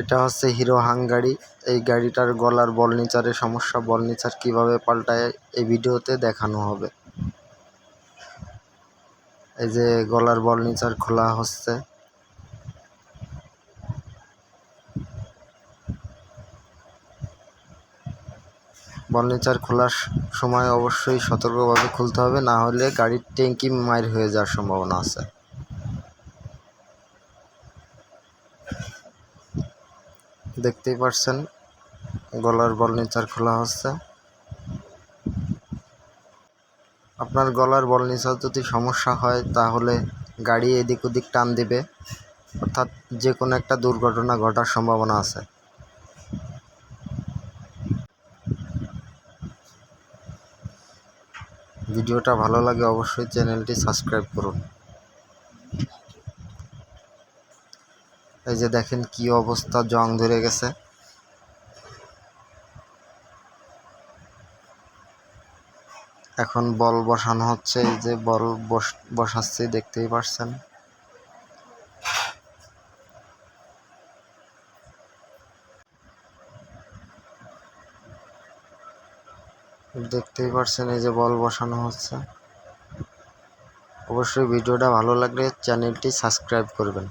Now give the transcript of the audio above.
এটা হচ্ছে হিরো হাং গাড়ি এই গাড়িটার গলার বলনিচারে সমস্যা বলনিচার কীভাবে পাল্টায় এই ভিডিওতে দেখানো হবে। এই যে গলার বলনিচার খোলা হচ্ছে। বলনিচার খোলার সময় অবশ্যই সতর্কভাবে খুলতে হবে, না হলে গাড়ির ট্যাঙ্কি মাইর হয়ে যাওয়ার সম্ভাবনা আছে। দেখতেই পারছেন, গলার বলনিচার খোলা হচ্ছে। আপনার গলার বলনিচার যদি সমস্যা হয়, তাহলে গাড়ি এদিক ওদিক টান দিবে। অর্থাৎ যে কোনো একটা দুর্ঘটনা ঘটার সম্ভাবনা আছে। ভিডিওটা ভালো লাগে অবশ্যই চ্যানেলটি সাবস্ক্রাইব করুন। এই যে দেখেন কি অবস্থা, জং ধরে গেছে। এখন বল বসানো হচ্ছে, এই যে বল বসাচ্ছি, দেখতেই পারছেন। দেখতেই পারছেন, এই যে বল বসানো হচ্ছে। অবশ্যই ভিডিওটা ভালো লাগলে চ্যানেলটি সাবস্ক্রাইব করবেন।